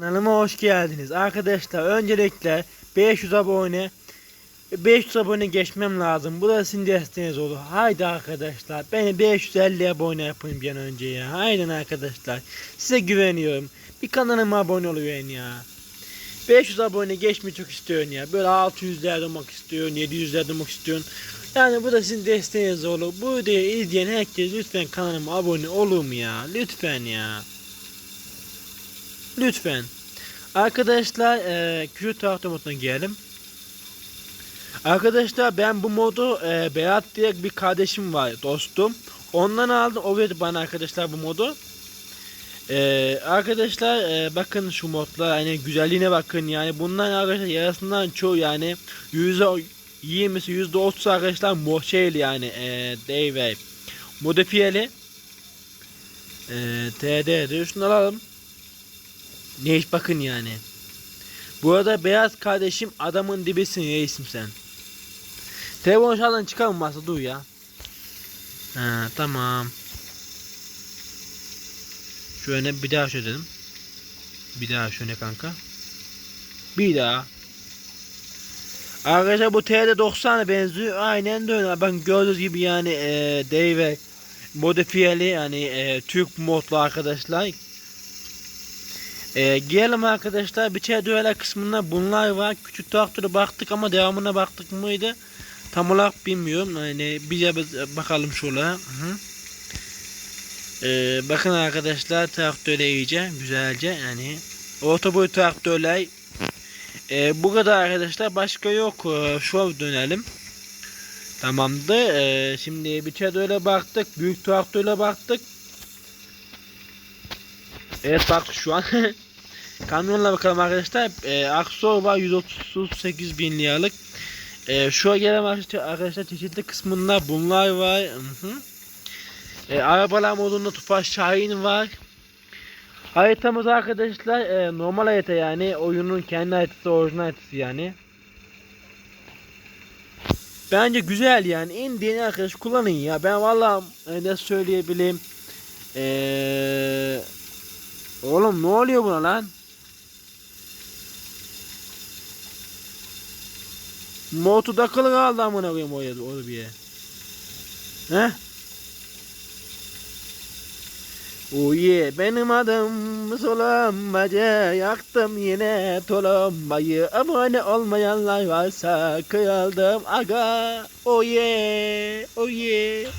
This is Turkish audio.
Kanalıma hoş geldiniz. Arkadaşlar öncelikle 500 abone 500 abone geçmem lazım. Bu da sizin desteğiniz olur. Haydi arkadaşlar. Beni 550 abone yapın bir an önce ya. Haydi arkadaşlar. Size güveniyorum. Bir kanalıma abone olun ya. 500 abone geçmeyi çok istiyorsun ya. Böyle 600'lerde olmak istiyorsun, 700'lerde olmak istiyorsun. Yani bu da sizin desteğiniz olur. Bu videoyu izleyen herkes lütfen kanalıma abone olur mu ya? Lütfen ya. Lütfen. Arkadaşlar e, küçük tahta moduna gelelim. Arkadaşlar ben bu modu e, Berat diye bir kardeşim var dostum. Ondan aldım. O verdi bana arkadaşlar bu modu. E, arkadaşlar e, bakın şu modlar hani güzelliğine bakın yani bunların arkadaşlar yarısından çoğu yani yüzde 20'si yüzde 30'u arkadaşlar mo şeyli yani e, day ve modifiyeli. E, TD'dir. Şunu alalım. Ne bakın yani. Bu arada beyaz kardeşim adamın dibisin reisim sen. Telefon şuradan çıkarmazsa dur ya. Ha tamam. Şöyle bir daha şöyle dedim. Bir daha şöyle kanka. Bir daha. Arkadaşlar bu TD90'a benziyor. Aynen de öyle. Ben gördüğünüz gibi yani e, Dave modifiyeli yani e, Türk modlu arkadaşlar. E, gelelim arkadaşlar bir şey düğeler kısmında bunlar var. Küçük traktöre baktık ama devamına baktık mıydı? Tam olarak bilmiyorum. Yani bir bakalım şöyle. Hı. E, bakın arkadaşlar traktöre iyice güzelce yani orta boy traktörler e, bu kadar arkadaşlar başka yok. E, şu dönelim. Tamamdı. E, şimdi bir öyle baktık. Büyük traktörle baktık. Evet bak şu an kamyonla bakalım arkadaşlar. E, Aksor var 138 bin liralık. E, şu gelen arkadaşlar, çeşitli kısmında bunlar var. Hı -hı. E, arabalar modunda Tufaş Şahin var. Haritamız arkadaşlar e, normal harita yani oyunun kendi haritası orijinal haritası yani. Bence güzel yani. En deni arkadaş kullanın ya. Ben vallahi e, ne söyleyebileyim. Eee Oğlum ne oluyor buna lan? Motu takılı kaldı amına koyayım oraya orada bir yere. He? Yeah, benim adım Solombaca Yaktım yine tolombayı Abone olmayanlar varsa kıyaldım aga yeah, oh yeah